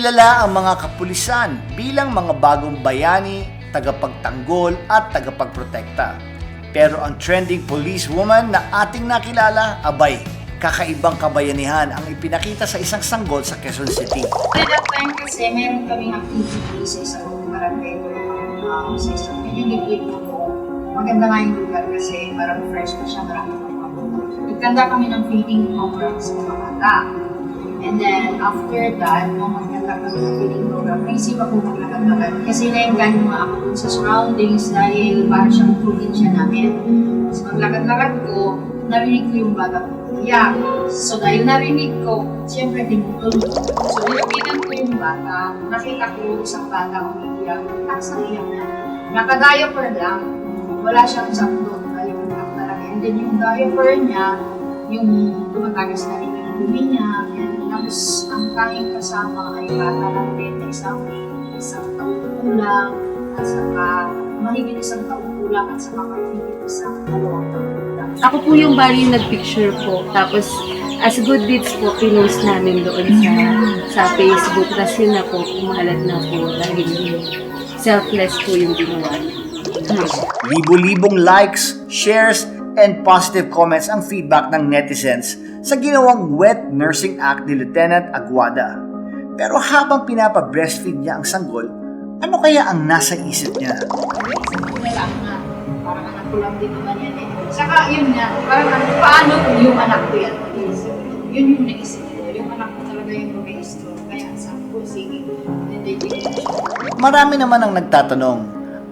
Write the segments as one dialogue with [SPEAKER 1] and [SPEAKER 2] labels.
[SPEAKER 1] Kilala ang mga kapulisan bilang mga bagong bayani, tagapagtanggol at tagapagprotekta. Pero ang trending policewoman na ating nakilala, abay, kakaibang kabayanihan ang ipinakita sa isang sanggol sa Quezon City.
[SPEAKER 2] At that time kasi, meron kaming activity sa isang barangay um, sa isang ko po. Maganda nga yung lugar kasi parang fresh pa siya, marami pa Nagtanda kami ng feeding program sa mga bata. And then, after that, nung magtanda kami ng feeding program, naisip ako maglakad-lakad. Kasi na-engan mo ako sa surroundings dahil parang siyang probinsya namin. Tapos maglakad-lakad ko, narinig ko yung bata ko iyak. So dahil narinig ko, siyempre tinutol ko. So nilapitan ko yung bata, nakita ko isang bata umiiyak. Tapos ang iyak niya. Naka-diaper lang, wala siyang sakto. Ayaw na talaga. And then yung diaper niya, yung tumatagas na rin yung dumi niya. And tapos tanging kasama ay bata lang din na isang, isang taong kulang at saka mahigit isang taong kulang at saka mahigit isang dalawang taong kulang.
[SPEAKER 3] Ako po yung bali yung nag-picture po. Tapos, as good deeds po, pinost namin doon sa sa Facebook. Tapos yun na po, kumalat na po dahil selfless po yung ginawa.
[SPEAKER 1] Libo-libong likes, shares, and positive comments ang feedback ng netizens sa ginawang wet nursing act ni Lieutenant Aguada. Pero habang pinapa-breastfeed niya ang sanggol, ano kaya ang nasa isip niya?
[SPEAKER 2] Parang anak ko lang din naman yan eh. Saka yun nga, parang ano, paano yung anak ko yan? Yun yung naisip ko. Yung anak ko talaga yung mag-iisip. Kaya.
[SPEAKER 1] Marami naman ang nagtatanong,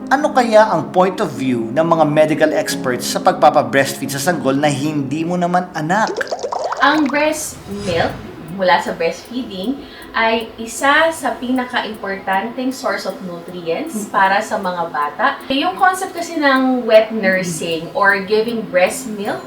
[SPEAKER 1] ano kaya ang point of view ng mga medical experts sa pagpapa-breastfeed sa sanggol na hindi mo naman anak?
[SPEAKER 4] Ang breast milk mula sa breastfeeding ay isa sa pinaka-importanting source of nutrients para sa mga bata. Yung concept kasi ng wet nursing or giving breast milk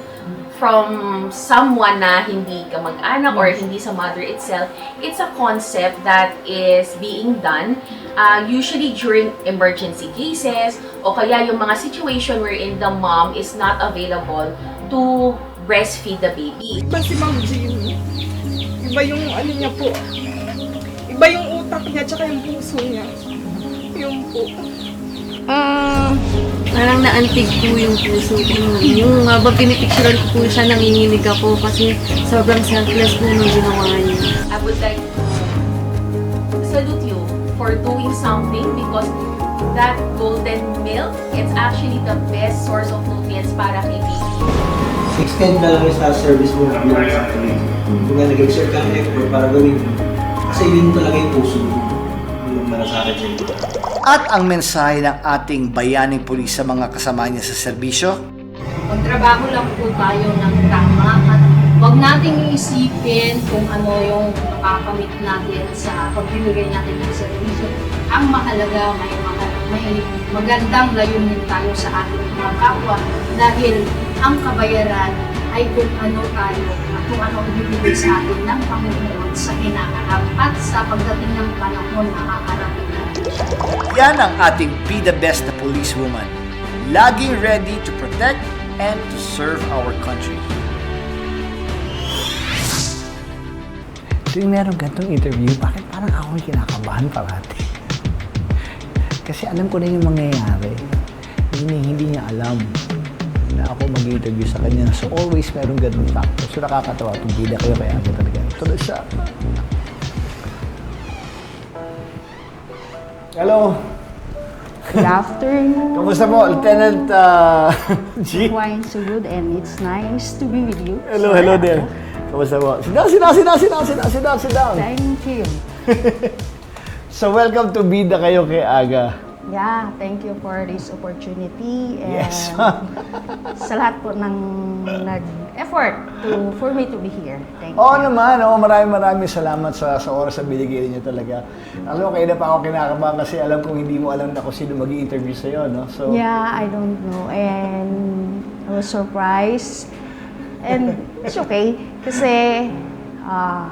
[SPEAKER 4] from someone na hindi ka mag-anak or hindi sa mother itself, it's a concept that is being done uh, usually during emergency cases o kaya yung mga situation wherein the mom is not available to breastfeed the baby.
[SPEAKER 5] Iba si Ma'am Jean. Iba yung ano niya po. Iba yung utak niya tsaka yung puso niya. Yun po.
[SPEAKER 3] Ah, parang naantig po yung puso ko. Yung habang pinipicturean ko po siya, nanginginig ako kasi sobrang selfless po nung ginawa niya.
[SPEAKER 4] I would like to salute you for doing something because that golden milk, it's actually the best source of nutrients para kay baby.
[SPEAKER 6] extend na lang yung sa service mo bilang sa akin. Kung nga nag-exert ka ng effort para gawin mo. Kasi yun talaga yung puso mo. Yun ang malasakit sa iyo.
[SPEAKER 1] At ang mensahe ng ating bayaning pulis sa mga kasama niya sa serbisyo?
[SPEAKER 2] Magtrabaho lang po tayo ng tama at huwag nating iisipin kung ano yung makakamit natin sa pagbibigay natin ng servisyo. Ang mahalaga, may, mga- may magandang layunin tayo sa ating mga kapwa dahil ang kabayaran ay kung ano tayo at kung ano ang ibibigay sa atin ng Panginoon sa hinaharap at sa pagdating ng panahon na natin siya.
[SPEAKER 1] Yan ang ating Be the Best na policewoman. Laging ready to protect and to serve our country.
[SPEAKER 7] Tuwing meron ganitong interview, bakit parang ako kinakabahan parati? Kasi alam ko na yung mangyayari. Hindi, hindi niya alam na ako mag-interview sa kanya. So always meron ganun factor. So nakakatawa. Bida kayo kaya ako talaga. Tuloy siya. Hello.
[SPEAKER 8] Good afternoon.
[SPEAKER 7] Kamusta mo, Lieutenant uh, G?
[SPEAKER 8] Wine so good and it's nice to be with you.
[SPEAKER 7] Hello, hello there. Kamusta mo? Sit down, sit down, sit down, sit down, sit down.
[SPEAKER 8] Thank you.
[SPEAKER 7] So welcome to Bida kayo kay Aga.
[SPEAKER 8] Yeah, thank you for this opportunity and
[SPEAKER 7] Yes,
[SPEAKER 8] sa lahat po ng nag-effort to for me to be here. Thank
[SPEAKER 7] Oo
[SPEAKER 8] you.
[SPEAKER 7] naman, oo, maraming maraming salamat sa, sa oras na binigay niyo talaga. Alam mo, kaya na pa ako kinakabahan kasi alam kong hindi mo alam na kung sino mag interview sa'yo, no? So,
[SPEAKER 8] Yeah, I don't know and I was surprised and it's okay kasi uh,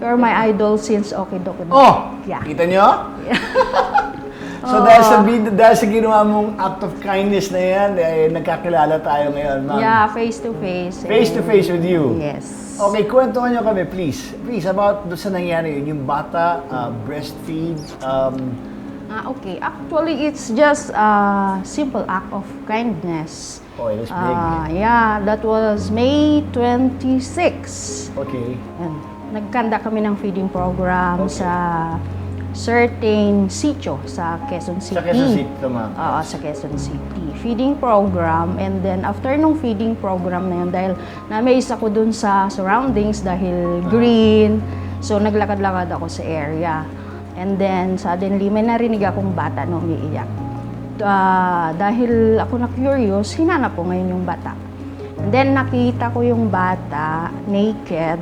[SPEAKER 8] you're my idol since Okay Doki.
[SPEAKER 7] Oh!
[SPEAKER 8] Yeah.
[SPEAKER 7] Kita nyo?
[SPEAKER 1] So dahil sa, vid- dahil sa ginawa mong act of kindness na yan, eh, nagkakilala tayo ngayon, ma'am.
[SPEAKER 2] Yeah, face to face.
[SPEAKER 1] Face to face with you.
[SPEAKER 2] Yes.
[SPEAKER 1] Okay, kwentuhan niyo kami, please. Please, about doon sa nangyari yun. Yung bata, uh, breastfeed, um,
[SPEAKER 2] Ah, okay. Actually, it's just a simple act of kindness.
[SPEAKER 1] oh, it was big.
[SPEAKER 2] Ah, yeah, that was May 26.
[SPEAKER 1] okay.
[SPEAKER 2] And nagkanda kami ng feeding program
[SPEAKER 1] Okay.
[SPEAKER 2] sa certain sitio sa Quezon City.
[SPEAKER 1] Sa Quezon City, ma'am.
[SPEAKER 2] Oo, sa Quezon City. Feeding program and then after nung feeding program na yun, dahil na-amaze ako dun sa surroundings dahil green, so naglakad-lakad ako sa area. And then suddenly may narinig akong bata na umiiyak. Ah, dahil ako na curious, hinanap ko ngayon yung bata. And then nakita ko yung bata naked.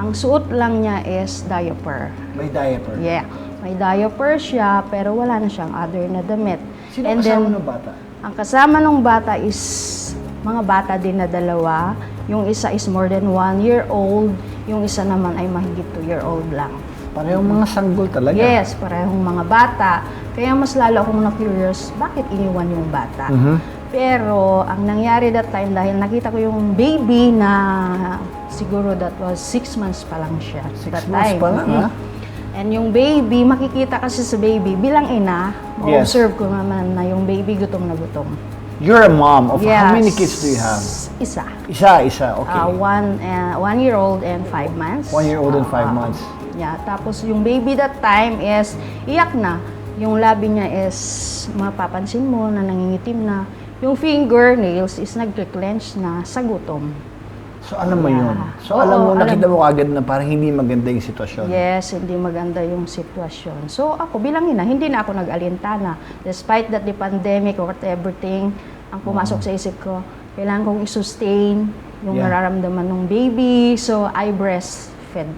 [SPEAKER 2] Ang suot lang niya is diaper.
[SPEAKER 1] May diaper.
[SPEAKER 2] Yeah. May diaper siya, pero wala na siyang other na damit.
[SPEAKER 1] Sino
[SPEAKER 2] And
[SPEAKER 1] kasama
[SPEAKER 2] then,
[SPEAKER 1] ng bata?
[SPEAKER 2] Ang kasama ng bata is mga bata din na dalawa. Yung isa is more than one year old. Yung isa naman ay mahigit two year old lang.
[SPEAKER 1] Parehong mga sanggol talaga.
[SPEAKER 2] Yes, parehong mga bata. Kaya mas lalo akong na-curious, bakit iniwan yung bata?
[SPEAKER 1] Mhm.
[SPEAKER 2] Pero ang nangyari that time, dahil nakita ko yung baby na siguro that was six months pa lang siya.
[SPEAKER 1] Six
[SPEAKER 2] that
[SPEAKER 1] months
[SPEAKER 2] time.
[SPEAKER 1] pa lang,
[SPEAKER 2] Mhm.
[SPEAKER 1] ha?
[SPEAKER 2] And yung baby, makikita kasi sa baby, bilang ina,
[SPEAKER 1] Yes.
[SPEAKER 2] observe ko naman na yung baby gutom na gutom.
[SPEAKER 1] You're a mom of how
[SPEAKER 2] Yes.
[SPEAKER 1] many kids do you have?
[SPEAKER 2] Isa.
[SPEAKER 1] Isa, isa. Okay.
[SPEAKER 2] Uh, one, uh, one year old and five months.
[SPEAKER 1] One year old and five
[SPEAKER 2] Ah,
[SPEAKER 1] months.
[SPEAKER 2] Yeah, tapos yung baby that time is iyak na. Yung labi niya is mapapansin mo na nangingitim na. Yung fingernails is nagkiklench na sa gutom.
[SPEAKER 1] So alam mo yun. So
[SPEAKER 2] Oo,
[SPEAKER 1] alam mo,
[SPEAKER 2] alam
[SPEAKER 1] nakita
[SPEAKER 2] mo.
[SPEAKER 1] mo agad na parang hindi maganda yung sitwasyon.
[SPEAKER 2] Yes, hindi maganda yung sitwasyon. So ako bilang ina, hindi na ako nag-alintana. Despite that the pandemic or everything, ang pumasok sa isip ko, kailangan kong i-sustain yung
[SPEAKER 1] Yeah.
[SPEAKER 2] nararamdaman ng baby. So I breastfed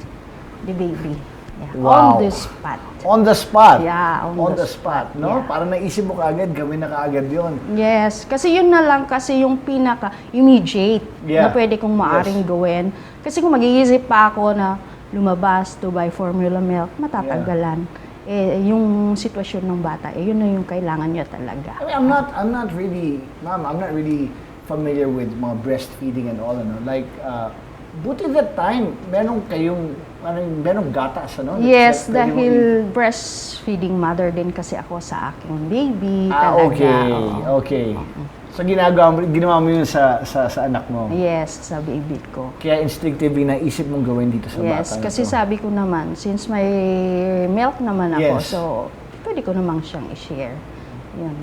[SPEAKER 2] the baby. Yeah.
[SPEAKER 1] Wow.
[SPEAKER 2] On the spot.
[SPEAKER 1] On the spot.
[SPEAKER 2] Yeah, on
[SPEAKER 1] the,
[SPEAKER 2] the
[SPEAKER 1] spot, no?
[SPEAKER 2] Yeah.
[SPEAKER 1] Parang naisip mo kaagad, gawin na kaagad yun.
[SPEAKER 2] Yes, kasi yun na lang kasi yung pinaka immediate
[SPEAKER 1] Yeah.
[SPEAKER 2] na pwede kong maaring
[SPEAKER 1] Yes.
[SPEAKER 2] gawin. Kasi kung mag-iisip pa ako na lumabas to buy formula milk, matatagalan. Eh, yung sitwasyon ng bata, eh, yun na yung kailangan niya talaga.
[SPEAKER 1] I mean, I'm not, I'm not really, ma'am, I'm not really familiar with mga breastfeeding and all, ano? Like, uh, buti that time, meron kayong, parang, meron gatas, ano?
[SPEAKER 2] Yes,
[SPEAKER 1] that pwede mong
[SPEAKER 2] dahil breastfeeding mother din kasi ako sa aking baby.
[SPEAKER 1] Ah,
[SPEAKER 2] talaga.
[SPEAKER 1] okay.
[SPEAKER 2] oo.
[SPEAKER 1] Okay. So ginagawa mo, ginawa mo yun sa, sa, sa anak mo.
[SPEAKER 2] Yes, sa baby ko.
[SPEAKER 1] Kaya instinctively naisip mong gawin dito sa
[SPEAKER 2] Yes,
[SPEAKER 1] bata na
[SPEAKER 2] kasi
[SPEAKER 1] to.
[SPEAKER 2] sabi ko naman, since may milk naman ako,
[SPEAKER 1] Yes.
[SPEAKER 2] so pwede ko namang siyang i-share. Yan.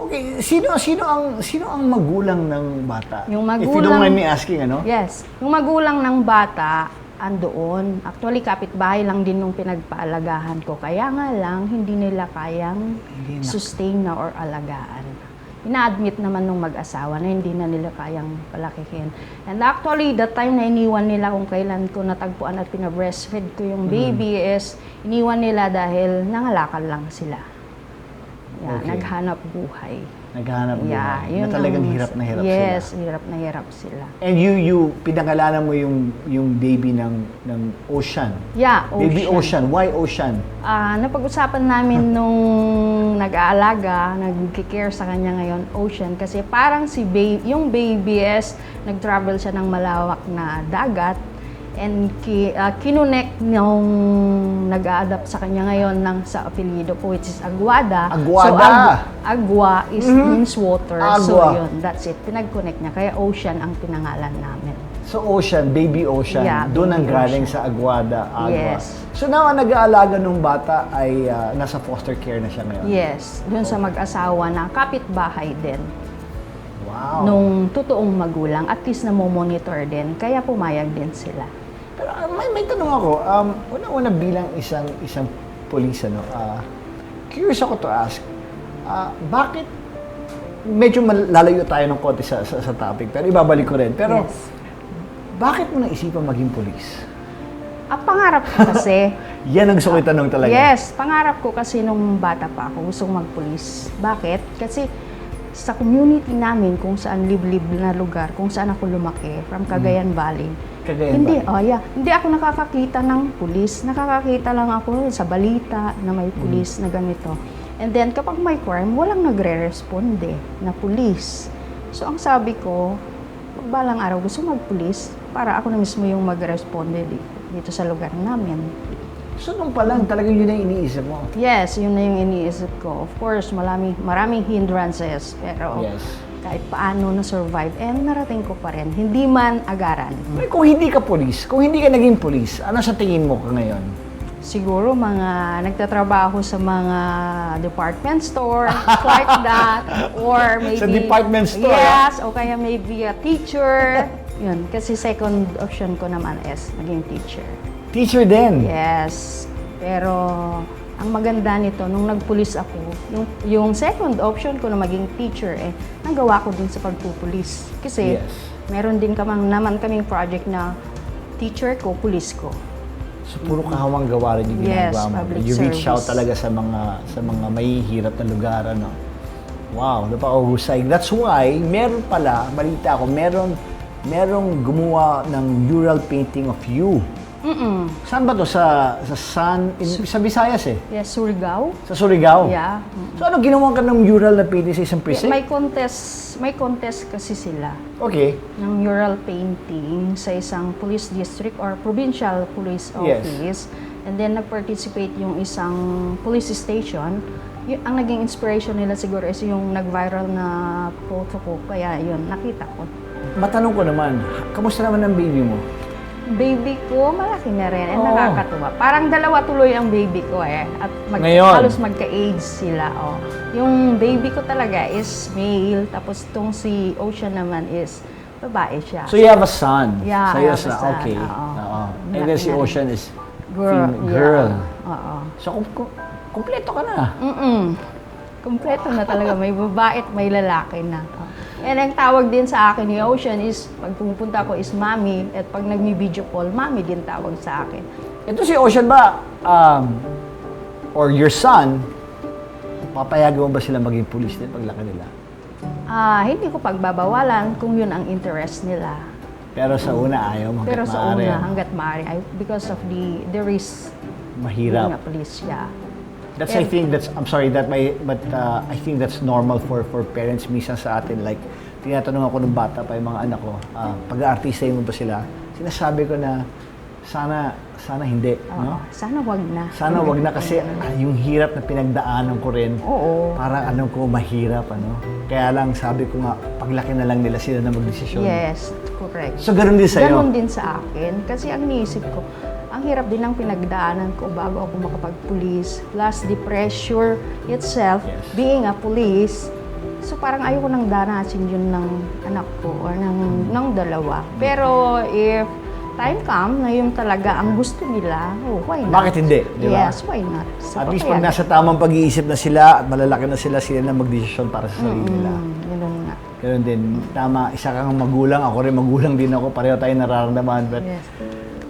[SPEAKER 1] Okay, sino sino ang sino ang magulang ng bata?
[SPEAKER 2] Yung
[SPEAKER 1] If you don't
[SPEAKER 2] magulang-
[SPEAKER 1] mind me asking, ano?
[SPEAKER 2] Yes, yung magulang ng bata, andoon. Actually, kapitbahay lang din nung pinagpaalagahan ko. Kaya nga lang, hindi nila kayang
[SPEAKER 1] Hindi na-
[SPEAKER 2] sustain na or alagaan. Ina-admit naman nung mag-asawa na hindi na nila kayang palakihin. And actually, the time na iniwan nila kung kailan ko natagpuan at pinabreastfeed ko yung baby is iniwan nila dahil nangalakal lang sila. Yeah,
[SPEAKER 1] Okay.
[SPEAKER 2] Naghanap buhay.
[SPEAKER 1] Naghahanap buhay.
[SPEAKER 2] Yeah,
[SPEAKER 1] na
[SPEAKER 2] yun
[SPEAKER 1] talagang
[SPEAKER 2] ang-
[SPEAKER 1] hirap na hirap
[SPEAKER 2] yes,
[SPEAKER 1] sila.
[SPEAKER 2] hirap na hirap sila.
[SPEAKER 1] And you you pinangalanan mo yung yung baby ng ng Ocean.
[SPEAKER 2] Yeah,
[SPEAKER 1] Baby Ocean. Why Ocean?
[SPEAKER 2] Ah, napag-usapan namin nung nag-aalaga, nag-care sa kanya ngayon, Ocean, kasi parang si baby, yung baby is nag-travel siya ng malawak na dagat and ki, ah, kinunek nung nag-a-adapt sa kanya ngayon ng sa apelyido ko which is Aguada. So
[SPEAKER 1] Aguada!
[SPEAKER 2] Ag- Agua is means water. So
[SPEAKER 1] Agua.
[SPEAKER 2] yun, that's it. Pinag-connect niya. Kaya Ocean ang pinangalan namin.
[SPEAKER 1] So Ocean, Baby Ocean.
[SPEAKER 2] Yeah,
[SPEAKER 1] Doon ang galing sa Aguada, Agua.
[SPEAKER 2] Yes.
[SPEAKER 1] So now ang nag-aalaga ng bata ay ah, nasa foster care na siya ngayon.
[SPEAKER 2] Yes, dun sa mag-asawa na kapitbahay din.
[SPEAKER 1] Wow.
[SPEAKER 2] nung totoong magulang, at least na monitor din, kaya pumayag din sila.
[SPEAKER 1] Pero ah, may, may tanong ako, um, una-una bilang isang isang police, ano, ah, curious ako to ask, ah, bakit, medyo malalayo tayo ng konti sa, sa, sa topic, pero ibabalik ko rin. Pero,
[SPEAKER 2] yes.
[SPEAKER 1] bakit mo naisipan maging police?
[SPEAKER 2] At pangarap ko kasi,
[SPEAKER 1] Yan ang gusto ko itanong talaga.
[SPEAKER 2] yes, pangarap ko kasi nung bata pa ako, gustong magpulis. Bakit? Kasi sa community namin, kung saan liblib na lugar, kung saan ako lumaki, from Cagayan Valley,
[SPEAKER 1] Cagayan
[SPEAKER 2] hindi,
[SPEAKER 1] Valley.
[SPEAKER 2] oh yeah, hindi ako nakakakita ng pulis. Nakakakita lang ako sa balita na may pulis na ganito. And then kapag may crime, walang nagre-responde na pulis. So ang sabi ko, balang araw gusto magpulis, para ako na mismo yung magresponde di- dito sa lugar namin.
[SPEAKER 1] So nung pa lang, talagang yun ang iniisip mo.
[SPEAKER 2] Yes, yun na yung iniisip ko. Of course, marami, maraming hindrances, pero
[SPEAKER 1] Yes.
[SPEAKER 2] kahit paano na-survive, and narating ko pa rin. Hindi man agaran.
[SPEAKER 1] Ay, Kung hindi ka polis, kung hindi ka naging polis, ano sa tingin mo ka ngayon?
[SPEAKER 2] Siguro mga nagtatrabaho sa mga department store, like that, or maybe...
[SPEAKER 1] Sa department store, ah?
[SPEAKER 2] Yes, o kaya maybe a teacher. Yun, kasi second option ko naman is maging teacher.
[SPEAKER 1] Teacher din.
[SPEAKER 2] Yes, pero ang maganda nito, nung nagpulis ako, yung, yung second option ko na maging teacher, eh, nagawa ko din sa pagpupulis. Kasi
[SPEAKER 1] Yes.
[SPEAKER 2] meron din kamang, naman kaming project na teacher ko, pulis ko.
[SPEAKER 1] So puro kahawang gawa rin yung
[SPEAKER 2] Yes,
[SPEAKER 1] ginagawa mo.
[SPEAKER 2] public
[SPEAKER 1] you reach out
[SPEAKER 2] service.
[SPEAKER 1] talaga sa mga sa mga mahihirap na lugar ano. Wow, napakahusay. That's why meron pala, balita ko, meron merong gumawa ng mural painting of you.
[SPEAKER 2] Mm-mm.
[SPEAKER 1] Saan ba to? Sa, sa San, in, sa Visayas eh.
[SPEAKER 2] Yes, Surigao.
[SPEAKER 1] Sa Surigao.
[SPEAKER 2] Yeah.
[SPEAKER 1] So ano, ginawa ka ng mural na painting sa isang precinct?
[SPEAKER 2] May contest, may contest kasi sila
[SPEAKER 1] Okay.
[SPEAKER 2] ng mural painting sa isang police district or provincial police
[SPEAKER 1] Yes.
[SPEAKER 2] office. And then nag-participate yung isang police station. Y- ang naging inspiration nila siguro is yung nag-viral na photo ko. Kaya yun, nakita ko.
[SPEAKER 1] Matanong ko naman, kamusta naman ang baby mo?
[SPEAKER 2] Baby ko, malaki na rin. And
[SPEAKER 1] Oo.
[SPEAKER 2] nakakatuwa. Parang dalawa tuloy ang baby ko eh. At mag-
[SPEAKER 1] Ngayon?
[SPEAKER 2] halos magka-age sila. Oh. Yung baby ko talaga is male. Tapos tong si Ocean naman is babae siya.
[SPEAKER 1] So you have a son.
[SPEAKER 2] Yeah, I
[SPEAKER 1] Sa'yo
[SPEAKER 2] have a son,
[SPEAKER 1] Okay.
[SPEAKER 2] oo.
[SPEAKER 1] Oo. And then si
[SPEAKER 2] Malaki na rin.
[SPEAKER 1] Ocean is
[SPEAKER 2] girl.
[SPEAKER 1] fem- girl.
[SPEAKER 2] Yeah. Oo.
[SPEAKER 1] So, kum- kum- kumpleto ka na.
[SPEAKER 2] Mm-mm. Kompleto na talaga. May babae at may lalaki na. Oh. And ang tawag din sa akin ni Ocean is, pag pumupunta ko is Mami. At pag nagmi-video call, Mami din tawag sa akin.
[SPEAKER 1] Ito si Ocean ba, um, or your son, papayagan mo ba sila maging pulis din paglaki nila?
[SPEAKER 2] Ah, hindi ko pagbabawalan kung yun ang interest nila.
[SPEAKER 1] Pero sa una, ayaw mo.
[SPEAKER 2] Pero sa
[SPEAKER 1] maaari.
[SPEAKER 2] una, hanggat maaari, I, because of the the risk
[SPEAKER 1] Mahirap.
[SPEAKER 2] being a police, yeah.
[SPEAKER 1] That's I think that's I'm sorry that my but uh, I think that's normal for for parents minsan sa atin like tinatanong ako ng bata pa yung mga anak ko ah, pag-aartista mo ba sila sinasabi ko na sana sana hindi
[SPEAKER 2] Oo.
[SPEAKER 1] no
[SPEAKER 2] Sana wag na.
[SPEAKER 1] sana wag na kasi ah, yung hirap na pinagdaanan ko rin
[SPEAKER 2] Oo.
[SPEAKER 1] parang alam ko mahirap ano kaya lang sabi ko nga paglaki na lang nila sila na magdesisyon
[SPEAKER 2] Yes, correct.
[SPEAKER 1] so ganun din sa
[SPEAKER 2] Ganon din sa akin. Kasi ang niisip ko, ang hirap din ng pinagdaanan ko bago ako makapag-police. Plus the pressure itself,
[SPEAKER 1] Yes.
[SPEAKER 2] being a police. So parang ayoko nang danasin yun ng anak ko or ng, ng dalawa. Pero if time come na yun talaga ang gusto nila, oh, why not?
[SPEAKER 1] Bakit hindi, di ba?
[SPEAKER 2] Yes, why not? So,
[SPEAKER 1] at least pag nasa tamang pag-iisip na sila at malalaki na sila sila na magdesisyon para sa sarili nila
[SPEAKER 2] Mm, ganun nga.
[SPEAKER 1] Ganun din. Tama, isa kang magulang. Ako rin magulang din ako. Pareho tayo nararamdaman. But,
[SPEAKER 2] Yes.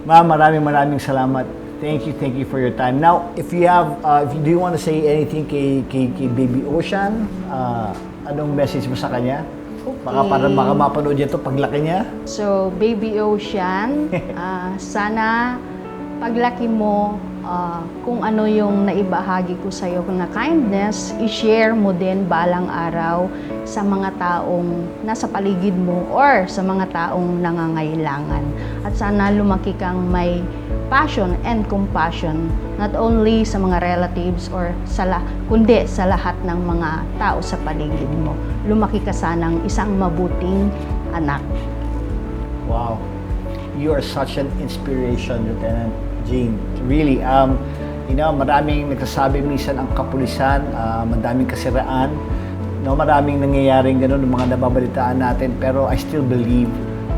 [SPEAKER 1] Ma'am, maraming maraming salamat. Thank you, thank you for your time. Now, if you have, uh, if you, do you want to say anything kay, kay, kay Baby Ocean? Uh, anong message mo sa kanya? Baka para baka mapanood niya ito paglaki niya.
[SPEAKER 2] So, Baby Ocean, ah, sana paglaki mo, ah, kung ano yung naibahagi ko sa iyo na kindness, i-share mo din balang araw sa mga taong nasa paligid mo or sa mga taong nangangailangan. At sana lumaki kang may passion and compassion not only sa mga relatives or sa la- kundi sa lahat ng mga tao sa paligid mo. Lumaki ka sanang isang mabuting anak.
[SPEAKER 1] Wow. You are such an inspiration, Lieutenant Jean. Really, um, you know, maraming nagsasabi minsan ang kapulisan, uh, madaming kasiraan, no, maraming nangyayaring ganun, mga nababalitaan natin, pero I still believe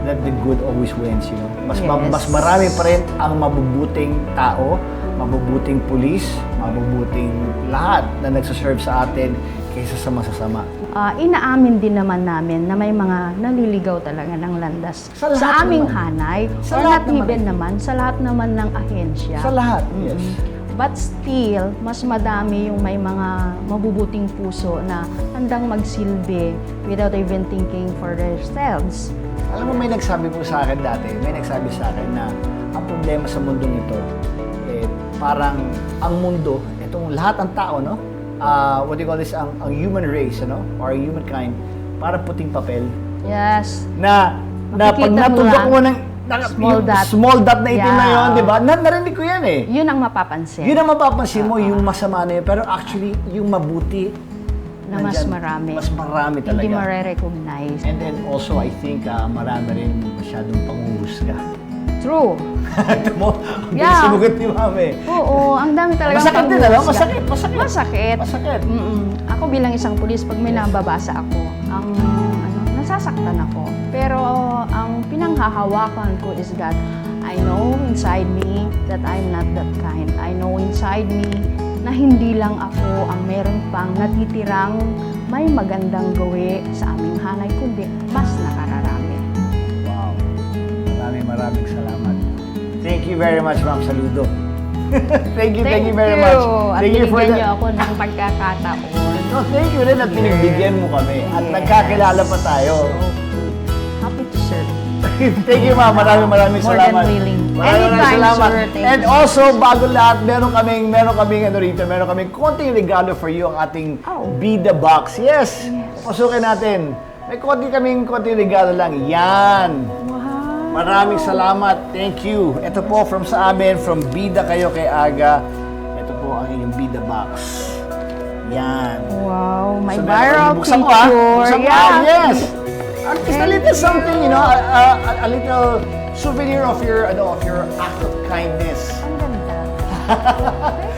[SPEAKER 1] that the good always wins, you know. Mas, ma-
[SPEAKER 2] Yes.
[SPEAKER 1] mas marami pa rin ang mabubuting tao, mabubuting pulis, mabubuting lahat na nagsaserve sa atin kaysa sa masasama.
[SPEAKER 2] Ah, inaamin din naman namin na may mga naliligaw talaga ng landas
[SPEAKER 1] Sa lahat
[SPEAKER 2] aming
[SPEAKER 1] naman.
[SPEAKER 2] hanay
[SPEAKER 1] Sa
[SPEAKER 2] or
[SPEAKER 1] lahat
[SPEAKER 2] not
[SPEAKER 1] naman.
[SPEAKER 2] even naman sa lahat naman ng ahensya.
[SPEAKER 1] Sa lahat, yes.
[SPEAKER 2] But still, mas madami yung may mga mabubuting puso na handang magsilbi without even thinking for themselves.
[SPEAKER 1] Alam mo, may nagsabi po sa akin dati, may nagsabi sa akin na ang problema sa mundong ito, eh, parang ang mundo, itong lahat ng tao, no? uh, what do you call this, ang, ang human race, ano? Or humankind, para puting papel.
[SPEAKER 2] Yes.
[SPEAKER 1] Na, na pag
[SPEAKER 2] Makikita mo
[SPEAKER 1] natundok mo ng na-
[SPEAKER 2] Small dot.
[SPEAKER 1] small dot na itim na
[SPEAKER 2] Yeah.
[SPEAKER 1] yun, di ba? Na, narinig ko yan eh.
[SPEAKER 2] Yun ang mapapansin.
[SPEAKER 1] Yun ang mapapansin mo, yung masama na yun. Pero actually, yung mabuti,
[SPEAKER 2] na mas
[SPEAKER 1] nandyan.
[SPEAKER 2] marami.
[SPEAKER 1] Mas marami talaga.
[SPEAKER 2] Hindi mare-recognize.
[SPEAKER 1] And then also, I think uh, marami rin masyadong panguhusga.
[SPEAKER 2] True.
[SPEAKER 1] Mo, ang
[SPEAKER 2] Yeah.
[SPEAKER 1] sumugot ni Mami.
[SPEAKER 2] Oo, ang dami talaga
[SPEAKER 1] Masakit din, alam? Masakit, masakit.
[SPEAKER 2] Masakit.
[SPEAKER 1] Masakit.
[SPEAKER 2] Mm-mm. Ako bilang isang pulis, pag may nababasa ako, ang ano, nasasaktan ako. Pero ang pinanghahawakan ko is that I know inside me that I'm not that kind. I know inside me na hindi lang ako ang meron pang natitirang may magandang gawi sa aming hanay, kundi mas nakararami.
[SPEAKER 1] Wow. Maraming maraming salamat. Thank you very much, Ma'am Saludo. thank you, thank, you very much.
[SPEAKER 2] At
[SPEAKER 1] Thank you for the...
[SPEAKER 2] niyo ako ng pagkakataon.
[SPEAKER 1] No, thank you rin at pinagbigyan mo kami. At
[SPEAKER 2] Yes.
[SPEAKER 1] nagkakilala pa tayo.
[SPEAKER 2] Serve.
[SPEAKER 1] Thank you, ma'am. Maraming maraming
[SPEAKER 2] More
[SPEAKER 1] salamat.
[SPEAKER 2] than willing.
[SPEAKER 1] Maraming maraming
[SPEAKER 2] Anytime,
[SPEAKER 1] salamat.
[SPEAKER 2] sir. Thank
[SPEAKER 1] And
[SPEAKER 2] you.
[SPEAKER 1] also, bago lahat, meron kaming, meron kaming, ano rito, meron kaming konting regalo for you, ang ating
[SPEAKER 2] Oh.
[SPEAKER 1] Be The Box. Yes! Pasukin natin. May konti kaming konting regalo lang. Yan!
[SPEAKER 2] Wow.
[SPEAKER 1] Maraming salamat. Thank you. Ito po from sa amin, from Bida kayo kay Aga. Ito po ang inyong Bida Box. Yan.
[SPEAKER 2] Wow, may
[SPEAKER 1] So,
[SPEAKER 2] viral
[SPEAKER 1] buksan
[SPEAKER 2] picture.
[SPEAKER 1] mo, ah. Buksan mo, ah. Yes. At least a little something, you know, a, a, a- a little souvenir of your, ano, of your act of kindness.
[SPEAKER 2] Ang ganda.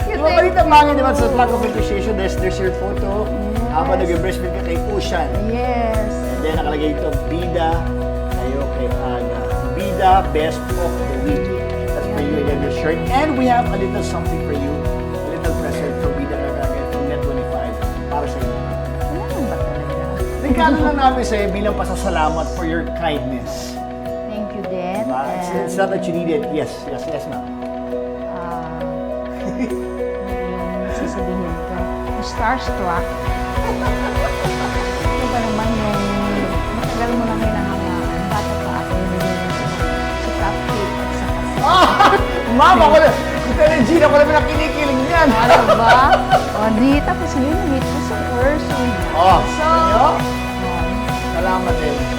[SPEAKER 1] Di ba, balita mangin, di ba, sa flag of appreciation, there's, there's your photo. Habang nag-breastfeed ka kay Ocean.
[SPEAKER 2] Yes.
[SPEAKER 1] And then, nakalagay ito, Bida, kayo kay Aga. Bida, best of the week. That's for you, and your shirt. And we have a little something for you. Regalo lang namin sa'yo bilang pasasalamat for your kindness.
[SPEAKER 2] Thank you din.
[SPEAKER 1] Diba? It's,
[SPEAKER 2] And,
[SPEAKER 1] it's not that you need it. Yes, yes, yes, ma'am.
[SPEAKER 2] ah, yung sasabihin ko? Starstruck. Ano ba naman yung matagal mo nang hinahangaan? Bata pa ako nililin sa Cupcake at sa kasi.
[SPEAKER 1] Ma'am, ako na, kita na Gina, naman ang kinikilig niyan.
[SPEAKER 2] Ano ba? O di, tapos yun, meet ko sa person.
[SPEAKER 1] Oh,
[SPEAKER 2] So,
[SPEAKER 1] inyo?
[SPEAKER 2] oh,
[SPEAKER 1] Salamat din.